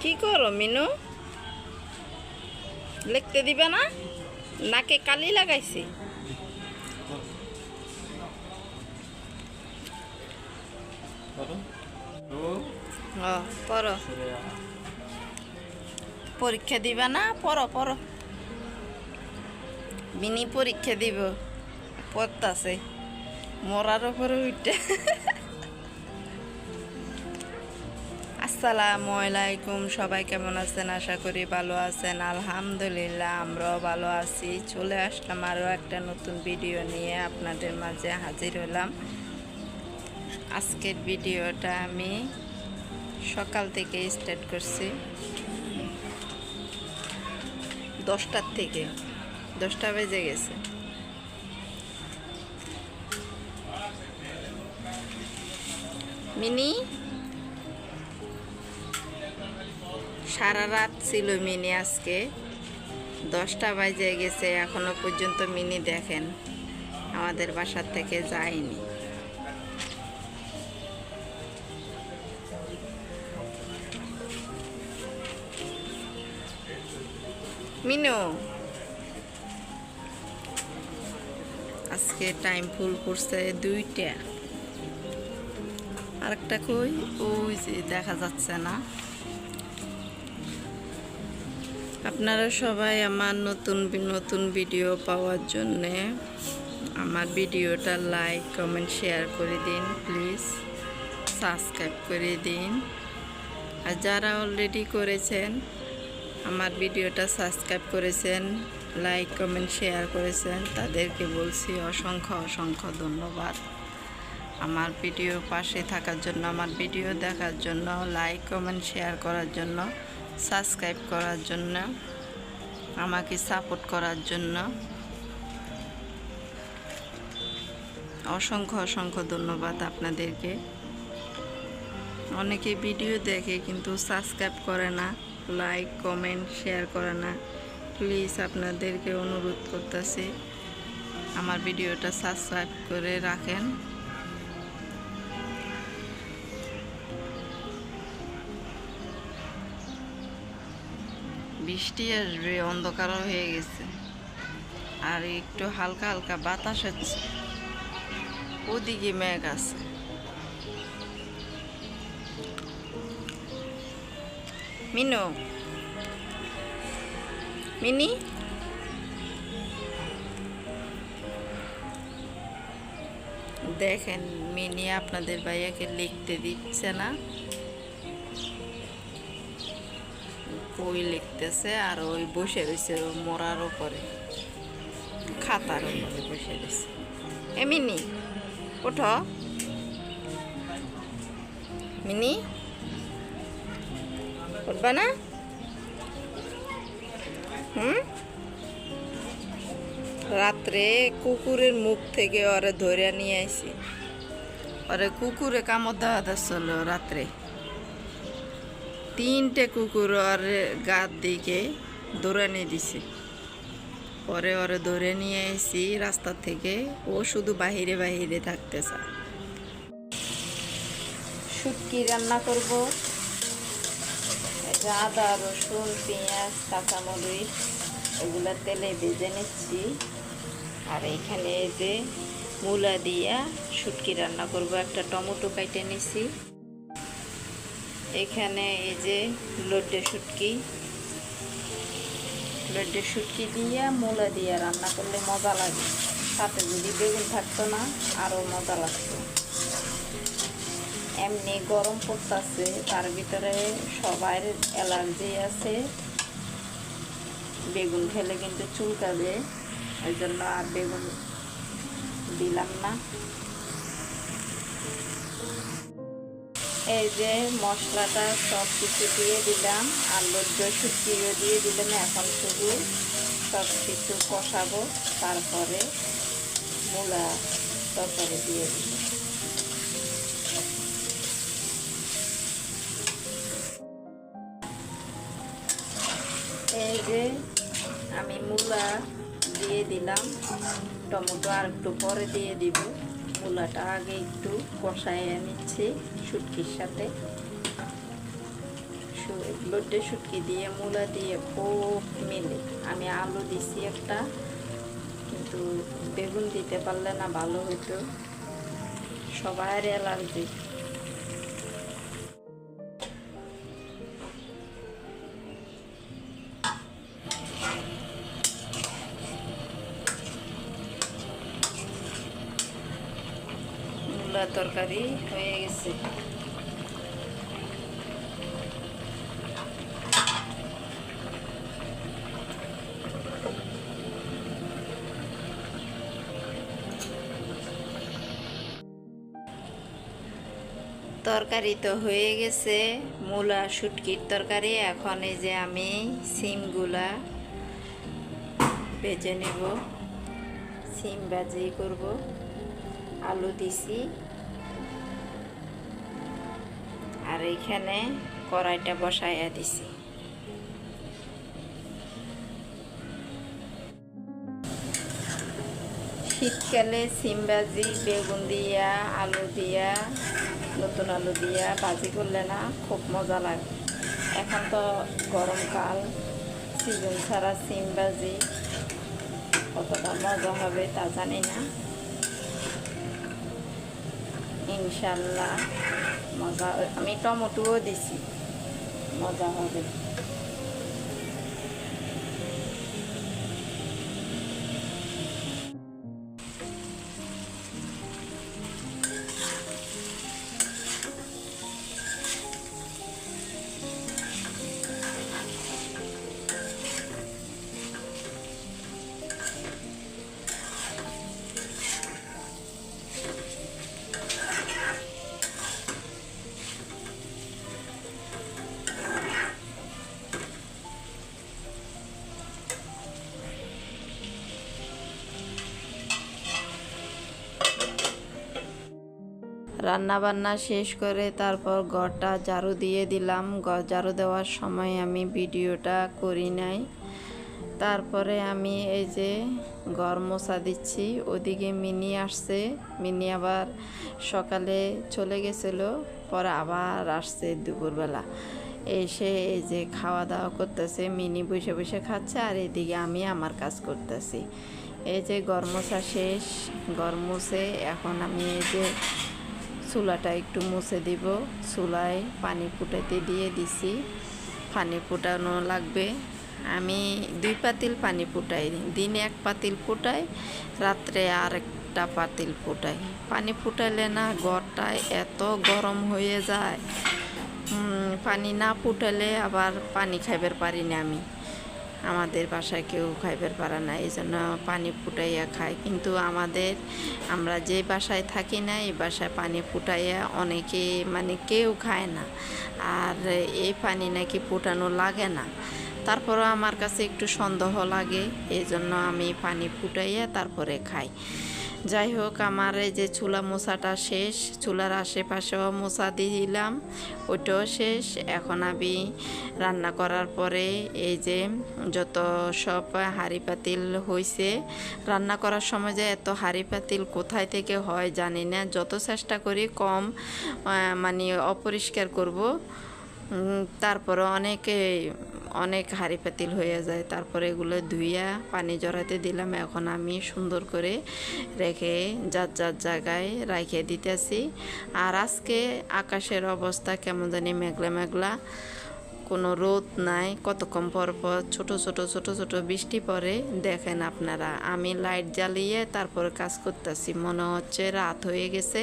কি করো, মিনু? লিখতে দিবে না? নাকে কালি লাগাইছি। পরীক্ষা দিবা না? পড়ো পড়ো। মিনি পরীক্ষা দিব। পড়তাছে। মরার উপরে উঠে। আসসালামু আলাইকুম, সবাই কেমন আছেন? আশা করি ভালো আছেন। আলহামদুলিল্লাহ, আমরাও ভালো আছি। চলে আসলাম আরও একটা নতুন ভিডিও নিয়ে আপনাদের মাঝে হাজির হলাম। আজকের ভিডিওটা আমি সকাল থেকে স্টার্ট করছি। দশটার থেকে। দশটা বেজে গেছে। মিনি? সারা রাত ছিল মিনি আজকে। দশটা বাজে গেছে, এখনও পর্যন্ত মিনি দেখেন। আমাদের বাসার থেকে যায়নি। মিনু, আজকে টাইম ফুল করছে দুইটা। আরেকটা কই? ওই যে দেখা যাচ্ছে না। আপনারা সবাই আমার নতুন নতুন ভিডিও পাওয়ার জন্যে আমার ভিডিওটা লাইক কমেন্ট শেয়ার করে দিন প্লিজ সাবস্ক্রাইব করে দিন। আর যারা অলরেডি করেছেন, আমার ভিডিওটা সাবস্ক্রাইব করেছেন লাইক কমেন্ট শেয়ার করেছেন, তাদেরকে বলছি অসংখ্য অসংখ্য ধন্যবাদ। আমার ভিডিও পাশে থাকার জন্য, আমার ভিডিও দেখার জন্য লাইক কমেন্ট শেয়ার করার জন্য সাবস্ক্রাইব করার জন্য, আমাকে সাপোর্ট করার জন্য। অসংখ্য অসংখ্য ধন্যবাদ আপনাদেরকে। অনেকে ভিডিও দেখে কিন্তু সাবস্ক্রাইব করে না, লাইক, কমেন্ট, শেয়ার করে না। প্লিজ আপনাদেরকে অনুরোধ করতেছি, আমার ভিডিওটা সাবস্ক্রাইব করে রাখেন। বৃষ্টি আসবে, অন্ধকারও হয়ে গেছে। আর একটু হালকা হালকা বাতাস হচ্ছে। ওদিকে মেঘ আছে। মিনু? মিনি? দেখেন, মিনি আপনাদের ভাইয়াকে লিখতে দিচ্ছে না। ওই লিখতেছে আর ওই বসে রয়েছে মরার উপরে। খাতার উপরে বসে রয়েছে। এ মিনি, ওঠো। মিনি, উঠবা না? হুম? রাত্রে কুকুরের মুখ থেকে ওরে ধরে নিয়ে আইছি। ওরে কুকুরে কামড় দেওয়া রাত্রে। তিনটে কুকুর ওর গাত দিকে দৌড়ানি দিছে। পরে ওরে ধরে নিয়ে এসি রাস্তা থেকে। ও শুধু বাহিরে বাহিরে থাকতেছে। শুটকি রান্না করব। আদা, রসুন, পেঁয়াজ, কাঁচামরিচ, এগুলো তেলে ভেজে নিচ্ছি। আর এইখানে এই যে মূলা দিয়া শুটকি রান্না করব। একটা টমেটো কাইটে নিছি। এখানে এই যে লড্ডে শুটকি। লড্ডে শুটকি দিয়ে মূলা দিয়ে রান্না করলে মজা লাগে। সাথে যদি বেগুন থাকতো না আরও মজা লাগতো। এমনি গরম পড়তেছে, তার ভিতরে সবার অ্যালার্জি আছে। বেগুন খেলে কিন্তু চুলকাবে, ওই জন্য আর বেগুন দিলাম না। এই যে মশলাটা সব কিছু দিয়ে দিলাম আর লজ্জ শুকিয়ে দিয়ে দিলাম, এখন শুধু সব কিছু কষাবো, তারপরে মূলা তরকারি দিয়ে দিব। এই যে আমি মূলা দিয়ে দিলাম, টমেটো আর একটু পরে দিয়ে দিব। মূলাটা আগে একটু কষাইয়ে নিচ্ছি শুটকির সাথে। লোডে শুটকি দিয়ে, মূলা দিয়ে খুব মিলে। আমি আলু দিছি একটা, কিন্তু বেগুন দিতে পারলে না ভালো হতো সবার অ্যালার্জি। মূলা তরকারি হয়ে গেছে। তরকারি তো হয়ে গেছে, মূলা শুটকির তরকারি। এখন এই যে আমি সিমগুলা ভেজে নেব। সিম ভাজি করব। আলু দিছি। আর এইখানে কড়াইটা বসাইয়া দিছি। শীতকালে সিম ভাজি, বেগুন দিয়া, আলু দিয়া, নতুন আলু দিয়া ভাজি করলে না খুব মজা লাগে। এখন তো গরমকাল সিজন ছাড়া সিম ভাজি কতটা মজা হবে তা জানি না। ইনশাল্লাহ মজা আমি টমেটোও দিছি। মজা হবে। রান্না বান্না শেষ করে তারপর ঘরটা ঝাড়ু দিয়ে দিলাম। ঝাড়ু দেওয়ার সময় আমি ভিডিওটা করি নাই। তারপরে আমি এই যে ঘর মোছা দিচ্ছি, ওদিকে মিনি আসছে। মিনি আবার সকালে চলে গেছিল, পরে আবার আসছে দুপুরবেলা। এসে এই যে খাওয়া দাওয়া করতেছে, মিনি বসে বসে খাচ্ছে আর এদিকে আমি আমার কাজ করতেছি। এই যে গরমোছা শেষ গরমুছে এখন আমি এই যে চুলাটা একটু মুছে দিব। চুলায় পানি ফুটাতে দিয়ে দিছি। পানি ফুটানো লাগবে। আমি দুই পাতিল পানি ফুটাই। দিনে এক পাতিল ফুটাই, রাত্রে আর একটা পাতিল ফুটাই। পানি ফুটাইলে না ঘরটা এত গরম হয়ে যায়। পানি না ফুটালে আবার পানি খাইবার পারি না আমি। আমাদের বাসায় কেউ খাইবার পারে না এই জন্য পানি ফুটাইয়া খায়। কিন্তু আমাদের, আমরা যে বাসায় থাকি না, এই বাসায় পানি ফুটাইয়া অনেকে মানে কেউ খায় না। আর এই পানি নাকি ফুটানো লাগে না। তারপরও আমার কাছে একটু সন্দেহ লাগে এই জন্য আমি পানি ফুটাইয়া তারপরে খাই। যাই হোক আমার এই যে চুলা মোছাটা শেষ, চুলার আশেপাশেও মোছা দিলাম, ওইটাও শেষ। এখন আমি রান্না করার পরে এই যে যত সব হাঁড়ি পাতিল হয়েছে রান্না করার সময় যে এত হাঁড়ি পাতিল কোথায় থেকে হয় জানি না। যত চেষ্টা করি কম মানে অপরিষ্কার করব। তারপরে অনেকে অনেক হাঁড়ি পাতিল হয়ে যায়। তারপরে এগুলো ধুইয়া পানি জড়াতে দিলাম। এখন আমি সুন্দর করে রেখে যার যার জায়গায় রাখিয়ে দিতেছি। আর আজকে আকাশের অবস্থা কেমন জানি মেঘলা মেঘলা। কোনো রোদ নাই, কতক্ষণ পর পর ছোট ছোট ছোট ছোট বৃষ্টি পরে দেখেন আপনারা। আমি লাইট জ্বালিয়ে তারপর কাজ করতেছি, মনে হচ্ছে রাত হয়ে গেছে,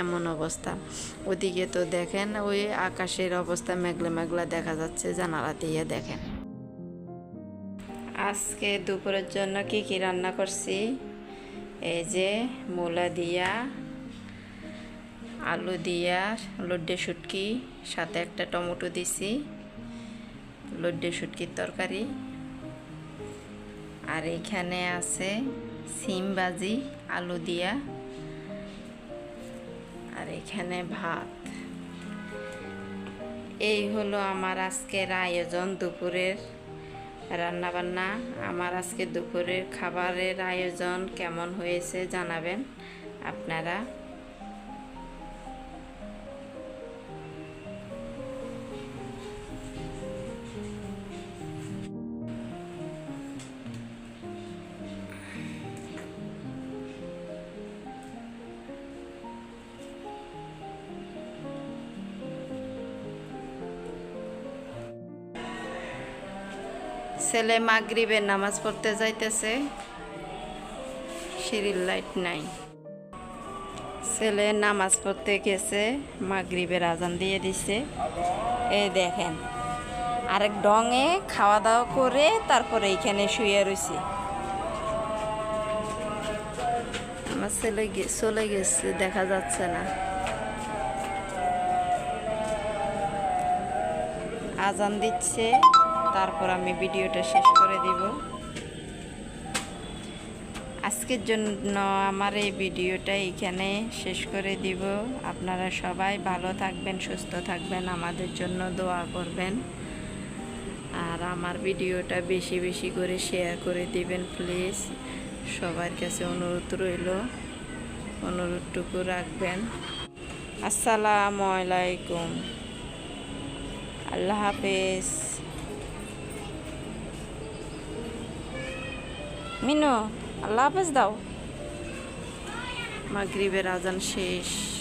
এমন অবস্থা। ওদিকে তো দেখেন, ওই আকাশের অবস্থা মেঘলা মেঘলা দেখা যাচ্ছে, জানালা দিয়ে দেখেন। আজকে দুপুরের জন্য কি কি রান্না করছি? এই যে মূলা দিয়া, আলু দিয়া, লড্ডে শুটকি, সাথে একটা টমেটো দিছি। লড্ডে শুটকির তরকারি। আর এখানে আছে সিম ভাজি আলু দিয়া। আর এখানে ভাত। এই হলো আমার আজকের আয়োজন দুপুরের রান্নাবান্না। আমার আজকে দুপুরের খাবারের আয়োজন কেমন হয়েছে জানাবেন আপনারা। ছেলে মাগরিবের নামাজ পড়তে যাইতেছে। সিঁড়ির লাইট নাই। ছেলে নামাজ পড়তে গেছে, মাগরিবের আজান দিয়ে দিছে। এই দেখেন, আরেক ডঙে খাওয়া দাওয়া করে তারপরে এইখানে শুয়ে রয়েছে আমার ছেলে চলে গেছে, দেখা যাচ্ছে না। আজান দিচ্ছে। তারপর আমি ভিডিওটা শেষ করে দিব। আজকের জন্য আমার এই ভিডিওটা এখানে শেষ করে দিব। আপনারা সবাই ভালো থাকবেন, সুস্থ থাকবেন, আমাদের জন্য দোয়া করবেন। আর আমার ভিডিওটা বেশি বেশি করে শেয়ার করে দিবেন প্লিজ সবার কাছে অনুরোধ রইল, অনুরোধটুকু রাখবেন। আসসালামু আলাইকুম। আল্লাহ হাফেজ। মিনু আল্লাহ হাফেজ দাও। মাগরিবের আজান শেষ।